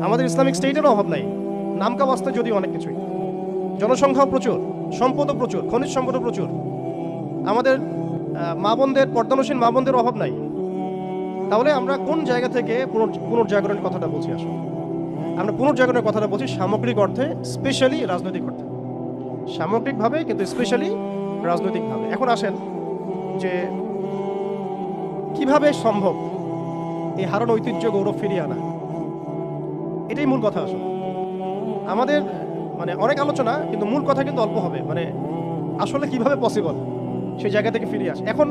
আমাদের ইসলামিক স্টেটেরও অভাব নাই। নামকা বাস্তে যদিও অনেক কিছুই। জনসংখ্যাও প্রচুর, সম্পদও প্রচুর, খনিজ সম্পদও প্রচুর। আমাদের মা বোনদের, পর্দানসীন মা বোনদের অভাব নাই। তাহলে আমরা কোন জায়গা থেকে পুনর- পুনর্জাগরণের কথাটা বলছি আসলে? আমরা পুনর্জাগরণের কথাটা বলছি সামগ্রিক অর্থে, স্পেশালি রাজনৈতিক অর্থে। সামগ্রিকভাবে কিন্তু স্পেশালি রাজনৈতিকভাবে। এখন আসেন যে কীভাবে সম্ভব এই হারানো ঐতিহ্য গৌরব ফিরিয়ে আনা? এটাই মূল কথা আসলে। আমাদের মানে অনেক আলোচনা, কিন্তু মূল কথা কিন্তু অল্প হবে। মানে আসলে কীভাবে পসিবল সেই জায়গা থেকে ফিরে আসে। এখন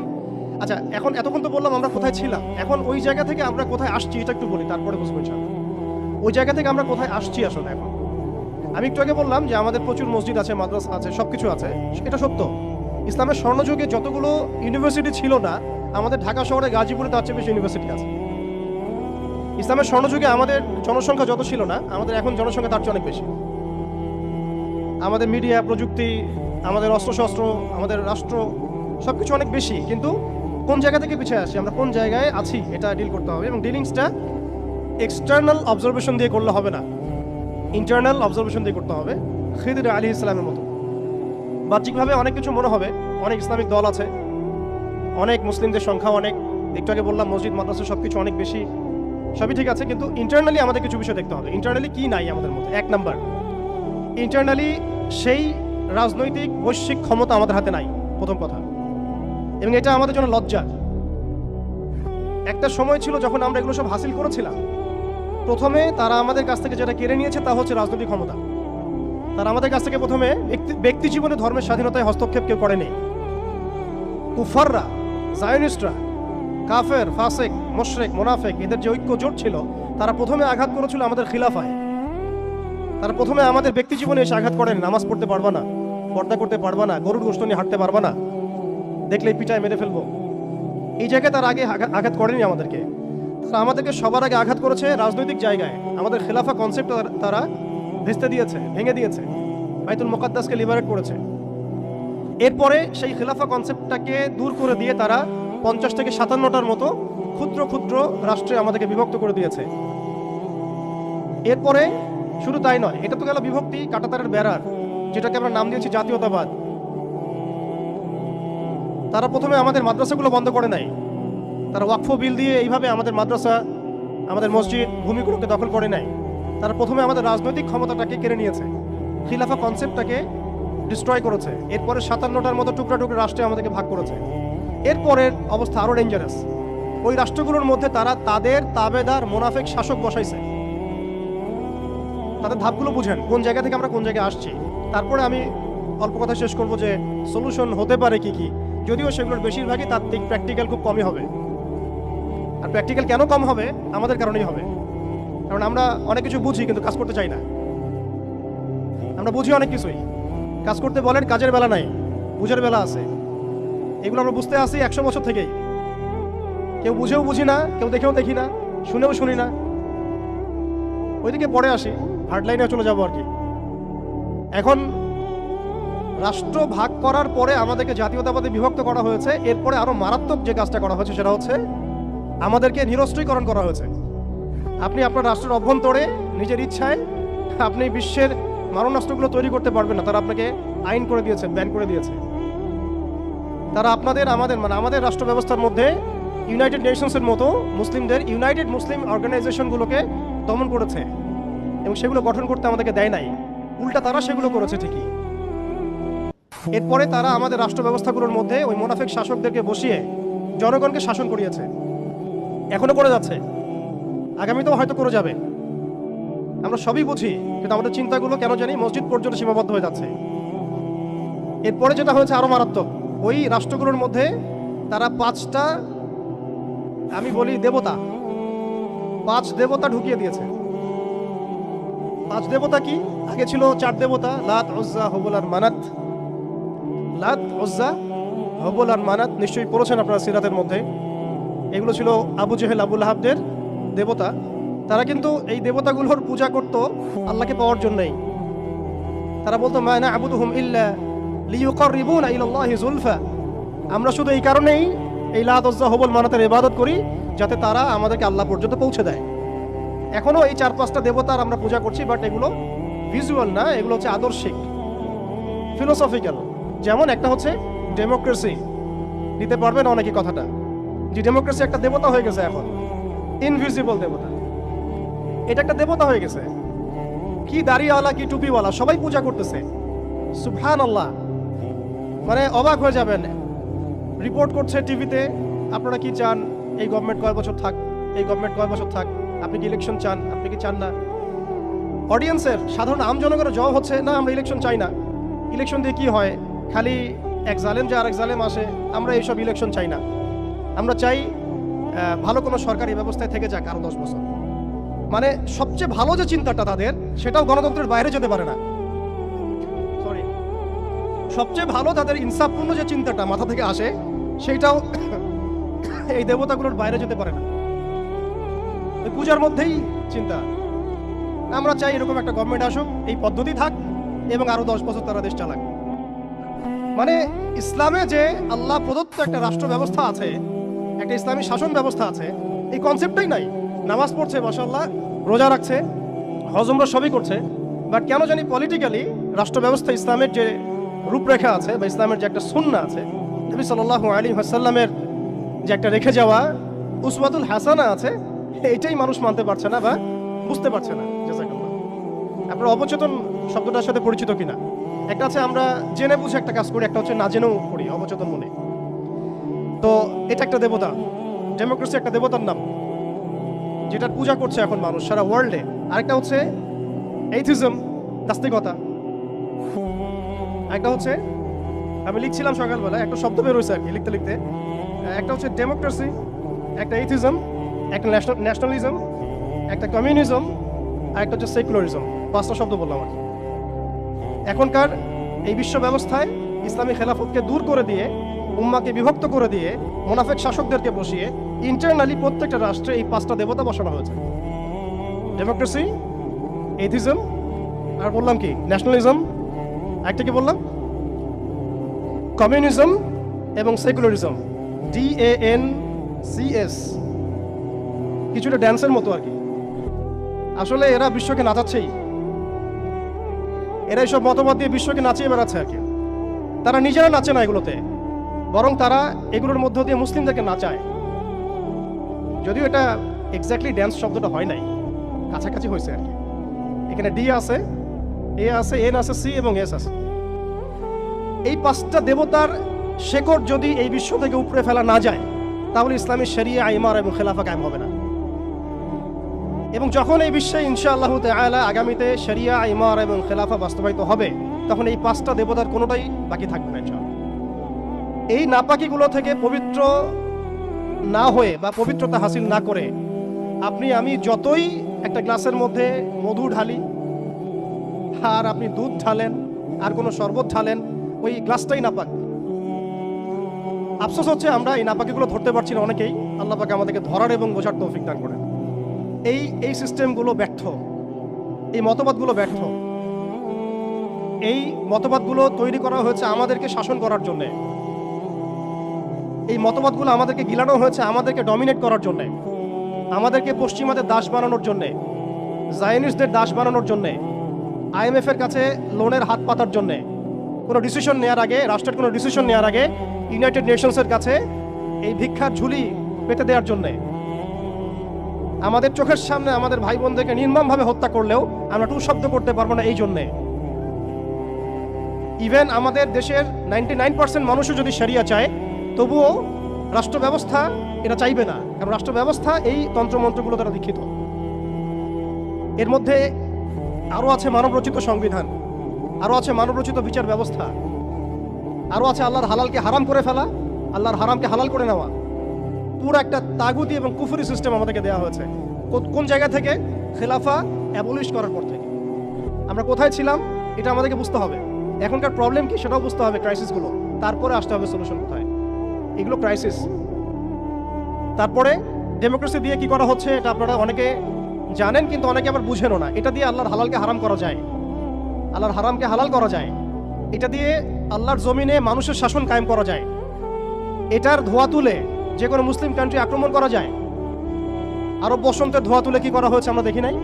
আচ্ছা এখন এতক্ষণ তো বললাম আমরা কোথায় ছিলাম। এখন ওই জায়গা থেকে আমরা কোথায় আসছি এটা একটু বলি, তারপরে বুঝব। ওই জায়গা থেকে আমরা কোথায় আসছি আসলে এখন? আমি একটু আগে বললাম যে আমাদের প্রচুর মসজিদ আছে, মাদ্রাসা আছে সব কিছু আছে। এটা সত্য। ইসলামের স্বর্ণযুগে যতগুলো ইউনিভার্সিটি ছিল না, আমাদের ঢাকা শহরে গাজীপুরে তার চেয়ে বেশি ইউনিভার্সিটি আছে। ইসলামের স্বর্ণযুগে আমাদের জনসংখ্যা যত ছিল না, আমাদের এখন জনসংখ্যা তার চেয়ে অনেক বেশি। আমাদের মিডিয়া, প্রযুক্তি, আমাদের অস্ত্রশস্ত্র, আমাদের রাষ্ট্র সব কিছু অনেক বেশি। কিন্তু কোন জায়গা থেকে পিছিয়ে আসি? আমরা কোন জায়গায় আছি? এটা ডিল করতে হবে। এবং ডিলিংসটা এক্সটার্নাল অবজারভেশন দিয়ে করলে হবে না। ইন্টারনাল অবজারভেশন দিয়ে করতে হবে। খিদির আলী ইসলামের মতো। বাহ্যিকভাবে অনেক কিছু মনে হবে। অনেক ইসলামিক দল আছে। অনেক মুসলিমদের সংখ্যা অনেক। একটু আগে বললাম, মসজিদ, মাদ্রাসা সব কিছু অনেক বেশি। সবই ঠিক আছে, কিন্তু ইন্টারনালি আমাদের কিছু বিষয় দেখতে হবে। ইন্টারনালি কি নাই আমাদের মধ্যে? এক নাম্বার ইন্টারনালি সেই রাজনৈতিক, বৈশ্বিক ক্ষমতা আমাদের হাতে নাই, প্রথম কথা। এবং এটা আমাদের জন্য লজ্জা। একটা সময় ছিল যখন আমরা এগুলো সব হাসিল করেছিলাম। প্রথমে তারা আমাদের কাছ থেকে যেটা কেড়ে নিয়েছে তা হচ্ছে রাজনৈতিক ক্ষমতা। তারা আমাদের কাছ থেকে প্রথমে ব্যক্তি জীবনে ধর্মের স্বাধীনতায় হস্তক্ষেপ কেউ করেনি। কুফাররা, জায়নিস্টরা কাফের, ফাসেক, মোশরেক, মোনাফেক, এদের যে ঐক্য জোট ছিল, তারা প্রথমে আঘাত করেছিল আমাদের খিলাফায়। তারা প্রথমে আমাদের ব্যক্তি জীবনে এসে আঘাত করেন, নামাজ পড়তে পারবা না, পর্দা করতে পারবা না, গরুর গোষ্ঠ নিয়ে হাঁটতে পারবা না, দেখলেই পিটায় মেরে ফেলব। এই জায়গায় তার আগে আঘাত করেনি আমাদেরকে। তারা আমাদেরকে সবার আগে আঘাত করেছে রাজনৈতিক জায়গায়। আমাদের খেলাফা কনসেপ্ট তারা ভেস্তে দিয়েছে, ভেঙে দিয়েছে। বাইতুল মোকাদ্দাসকে লিবারেট করেছে। এরপরে সেই খেলাফা কনসেপ্টটাকে দূর করে দিয়ে তারা পঞ্চাশ থেকে সাতান্নটার মতো ক্ষুদ্র ক্ষুদ্র রাষ্ট্রে আমাদেরকে বিভক্ত করে দিয়েছে। এরপরে শুধু তাই নয়, এটা তো গেল বিভক্তি কাটাতারের বেড়ার যেটাকে আমরা নাম দিয়েছি জাতীয়তাবাদ। তারা প্রথমে আমাদের মাদ্রাসাগুলো বন্ধ করে নাই। তারা ওয়াকফ বিল দিয়ে এইভাবে আমাদের মাদ্রাসা, আমাদের মসজিদ, ভূমিগুলোকে দখল করে নাই। তারা প্রথমে আমাদের রাজনৈতিক ক্ষমতাটাকে কেড়ে নিয়েছে, খিলাফা কনসেপ্টটাকে ডিস্ট্রয় করেছে। এরপরে সাতান্নটার মতো টুকরা টুকরা রাষ্ট্রে আমাদেরকে ভাগ করেছে। এরপরের অবস্থা আরও ডেঞ্জারাস ওই রাষ্ট্রগুলোর মধ্যে তারা তাদের তাবেদার মোনাফেক শাসক বসাইছে। তাদের ধাপগুলো বুঝেন, কোন জায়গা থেকে আমরা কোন জায়গায় আসছি। তারপরে আমি অল্প কথা শেষ করব যে সলিউশন হতে পারে কি কি। যদিও সেগুলোর বেশিরভাগই তাত্ত্বিক প্র্যাকটিক্যাল খুব কমই হবে। আর প্র্যাকটিক্যাল কেন কম হবে? আমাদের কারণেই হবে। কারণ আমরা অনেক কিছু বুঝি কিন্তু কাজ করতে চাই না। আমরা বুঝি অনেক কিছুই। কাজ করতে বলেন, কাজের বেলা নাই, বুঝের বেলা আছে। এগুলো আমরা বুঝতে আসি একশো বছর থেকেই। কেউ বুঝেও বুঝি না, কেউ দেখেও দেখি না, শুনেও শুনি না। ওইদিকে পরে আসি হার্ডলাইনে চলে যাব আর কি। এখন রাষ্ট্র ভাগ করার পরে আমাদেরকে জাতীয়তাবাদে বিভক্ত করা হয়েছে, এরপরে আরও মারাত্মক যে কাজটা করা হয়েছে সেটা হচ্ছে আমাদেরকে নিরস্ত্রীকরণ করা হয়েছে। আপনি আপনার রাষ্ট্রের অভ্যন্তরে নিজের ইচ্ছায় আপনি বিশ্বের মারণাস্ত্রগুলো তৈরি করতে পারবেন না, তারা আপনাকে আইন করে দিয়েছে ব্যান করে দিয়েছে। তারা আপনাদের, আমাদের মানে আমাদের রাষ্ট্র ব্যবস্থার মধ্যে ইউনাইটেড নেশনসের মতো মুসলিমদের ইউনাইটেড মুসলিম অর্গানাইজেশনগুলোকে দমন করেছে এবং সেগুলো গঠন করতে আমাদেরকে দেয় নাই। উল্টা তারা সেগুলো করেছে ঠিকই। এরপরে তারা আমাদের রাষ্ট্র ব্যবস্থাগুলোর মধ্যে ওই মোনাফেক শাসকদেরকে বসিয়ে জনগণকে শাসন করিয়েছে। এখনও করে যাচ্ছে। আগামীতেও হয়তো করে যাবে। আমরা সবই বুঝি, কিন্তু আমাদের চিন্তাগুলো কেন জানি মসজিদ পর্যন্ত সীমাবদ্ধ হয়ে যাচ্ছে। এরপরে যেটা হয়েছে আরও মারাত্মক। ওই রাষ্ট্রগুলোর মধ্যে তারা পাঁচটা, আমি বলি দেবতা, পাঁচ দেবতা ঢুকিয়ে দিয়েছে। পাঁচ দেবতা কি? আগে ছিল চার দেবতা, লাত ওজ্জা হবুল আর মানাত। লাত ওজ্জা হবুল আর মানাত নিশ্চয়ই পড়েছেন আপনারা সিরাতের মধ্যে। এগুলো ছিল আবু জেহেল, আবুল আহাবদের দেবতা। তারা কিন্তু এই দেবতাগুলোর পূজা করত আল্লাহকে পাওয়ার জন্যই। তারা বলতো মায়না আবুদ হুম ইল্লা যুলফা আমরা শুধু এই কারণেই এই লাত ওজ্জা হবুল মানাতের ইবাদত করি, যাতে তারা আমাদেরকে আল্লাহ পর্যন্ত পৌঁছে দেয়। এখনও এই চার পাঁচটা দেবতার আমরা পূজা করছি, বাট এগুলো ভিজুয়াল না, এগুলো হচ্ছে আদর্শিক ফিলোসফিক্যাল যেমন একটা হচ্ছে ডেমোক্রেসি নিতে পারবেন অনেকে কথাটা। যে ডেমোক্রেসি একটা দেবতা হয়ে গেছে এখন। ইনভিজিবল দেবতা। এটা একটা দেবতা হয়ে গেছে। কি দাড়িওয়ালা, কি টুপিওয়ালা, সবাই পূজা করতেছে। সুবহান আল্লাহ মানে অবাক হয়ে যাবেন। রিপোর্ট করছে টিভিতে, আপনারা কি চান? এই গভর্নমেন্ট কয় বছর থাক, এই গভর্নমেন্ট কয় বছর থাক। আপনি কি ইলেকশন চান? আপনি কি চান না? অডিয়েন্সের সাধারণ আম জনগণের জবাব হচ্ছে, না, আমরা ইলেকশন চাই না। ইলেকশন দিয়ে কি হয়? খালি এক জালেম যে আরেক জালেম আসে, আমরা এইসব ইলেকশন চাই না। আমরা চাই ভালো কোনো সরকারি ব্যবস্থায় থেকে যাক আরও দশ বছর। মানে সবচেয়ে ভালো যে চিন্তাটা তাদের, সেটাও গণতন্ত্রের বাইরে যেতে পারে না। সবচেয়ে ভালো তাদের ইনসাফপূর্ণ যে চিন্তাটা মাথা থেকে আসে, সেইটাও এই দেবতাগুলোর বাইরে যেতে পারে না। পূজার মধ্যেই চিন্তা। আমরা চাই এরকম একটা গভর্নমেন্ট আসুক, এই পদ্ধতি থাক এবং আরও দশ বছর তারা দেশ চালাক। মানে ইসলামে যে আল্লাহ প্রদত্ত একটা রাষ্ট্র ব্যবস্থা আছে, একটা ইসলামী শাসন ব্যবস্থা আছে, এই কনসেপ্টটাই নাই। নামাজ পড়ছে মাসাল্লাহ রোজা রাখছে হজমরা সবই করছে। বাট কেন জানি পলিটিক্যালি রাষ্ট্র ব্যবস্থা ইসলামের যে রূপরেখা আছে বা ইসলামের যে একটা সুন্না আছে, নবী সাল্লাহ আলী হাসাল্লামের যে একটা রেখে যাওয়া উসমাতুল হাসানা আছে এইটাই মানুষ মানতে পারছে না বা বুঝতে পারছে না আপনার অবচেতন শব্দটার সাথে পরিচিত কিনা? একটা আছে, আমরা জেনে বুঝে একটা কাজ করি, একটা হচ্ছে না জেনেও করি অবচেতন মনে। তো এটা একটা দেবতা, ডেমোক্রেসি একটা দেবতার নাম, যেটার পূজা করছে এখন মানুষ সারা ওয়ার্ল্ডে আরেকটা হচ্ছে এইথিজম নাস্তিকতা। একটা হচ্ছে, আমি লিখছিলাম সকালবেলা একটা শব্দ বেরোয়েছে আর কি লিখতে লিখতে। একটা হচ্ছে ডেমোক্রেসি একটা এইথিজম একটা ন্যাশনালিজম একটা কমিউনিজম আর একটা হচ্ছে সেকুলারিজম পাঁচটা শব্দ বললাম আর। এখনকার এই বিশ্ব ব্যবস্থায় ইসলামী খেলাফতকে দূর করে দিয়ে, উম্মাকে বিভক্ত করে দিয়ে, মোনাফেক শাসকদেরকে বসিয়ে ইন্টারনালি প্রত্যেকটা রাষ্ট্রে এই পাঁচটা দেবতা বসানো হয়েছে। ডেমোক্রেসি এথিজম আর বললাম কি ন্যাশনালিজম একটা কি বললাম? কমিউনিজম এবং secularism D A N C S কিছুটা ড্যান্সের মতো আর কি। আসলে এরা বিশ্বকে নাচাচ্ছেই। এরা এইসব মতবাদ দিয়ে বিশ্বকে নাচিয়ে বেড়াচ্ছে আর কি। তারা নিজেরা নাচে না এগুলোতে, বরং তারা এগুলোর মধ্য দিয়ে মুসলিমদেরকে নাচায়। যদিও এটা এক্স্যাক্টলি ড্যান্স শব্দটা হয় নাই, কাছাকাছি হয়েছে আর কি। এখানে ডি আছে এ আছে এন আছে, সি এবং এস আছে। এই পাঁচটা দেবতার শেকড় যদি এই বিশ্ব থেকে উপরে ফেলা না যায়, তাহলে ইসলামী শরিয়া আইমার এবং খেলাফা কায়েম হবে না। এবং যখন এই বিশ্বে ইনশাআল্লাহ তাআলা আগামীতে শরিয়া আইমার এবং খেলাফা বাস্তবায়িত হবে, তখন এই পাঁচটা দেবতার কোনোটাই বাকি থাকবে না ইনশাআল্লাহ। এই নাপাকিগুলো থেকে পবিত্র না হয়ে বা পবিত্রতা হাসিল না করে, আপনি, আমি যতই একটা গ্লাসের মধ্যে মধু ঢালি আর আপনি দুধ ঢালেন আর কোনো শরবত ঢালেন, ওই গ্লাসটাই নাপাক। আফসোস হচ্ছে আমরা এই নাপাকিগুলো ধরতে পারছি না অনেকেই। আল্লাহ পাকে আমাদেরকে ধরার এবং বোঝার তৌফিক দান করেন। এই এই সিস্টেমগুলো ব্যর্থ। এই মতবাদগুলো ব্যর্থ। এই মতবাদগুলো তৈরি করা হয়েছে আমাদেরকে শাসন করার জন্য। এই মতবাদগুলো আমাদেরকে গিলানো হয়েছে আমাদেরকে ডমিনেট করার জন্য। আমাদেরকে পশ্চিমাদের দাস বানানোর জন্য। জায়নিস্টদের দাস বানানোর জন্য। আইএমএফ এর কাছে লোনের হাত পাতার জন্য কোনো ডিসিশন নেওয়ার আগে, রাষ্ট্রের কোনো ডিসিশন নেওয়ার আগে ইউনাইটেড নেশনসের কাছে এই ভিক্ষার ঝুলি পেতে দেওয়ার জন্যে আমাদের চোখের সামনে আমাদের ভাই বোনদেরকে নির্মমভাবে হত্যা করলেও আমরা টু শব্দ করতে পারব না এই জন্যে। ইভেন আমাদের দেশের নাইনটি নাইন পার্সেন্ট মানুষও যদি সেরিয়া চায়, তবুও রাষ্ট্র ব্যবস্থা এটা চাইবে না। কারণ রাষ্ট্র ব্যবস্থা এই তন্ত্রমন্ত্রগুলো দ্বারা দীক্ষিত। এর মধ্যে আরও আছে মানবরচিত সংবিধান আরও আছে মানবরচিত বিচার ব্যবস্থা আরও আছে আল্লাহর হালালকে হারাম করে ফেলা, আল্লাহর হারামকে হালাল করে নেওয়া। পুরো একটা তাগুতি এবং কুফুরি সিস্টেম আমাদেরকে দেওয়া হয়েছে। কোন জায়গা থেকে? খেলাফা অ্যাবলিশ করার পর থেকে। আমরা কোথায় ছিলাম? এটা আমাদেরকে বুঝতে হবে। এখনকার প্রবলেম কি সেটাও বুঝতে হবে ক্রাইসিসগুলো তারপরে আসতে হবে সলিউশন কোথায়? এগুলো ক্রাইসিস তারপরে ডেমোক্রেসি দিয়ে কি করা হচ্ছে? এটা আপনারা অনেকে জানেন কিন্তু অনেকে আবার বুঝেনও না। এটা দিয়ে আল্লাহর হালালকে হারাম করা যায়। আল্লাহর হারামকে হালাল করা যায়। এটা দিয়ে আল্লাহর জমিনে মানুষের শাসন কায়েম করা যায়। এটার ধোয়া তুলে যে কোনো মুসলিম কান্ট্রি আক্রমণ করা যায়। আরব বসন্তের ধোয়া তুলে কি করা হয়েছে আমরা দেখি নাই?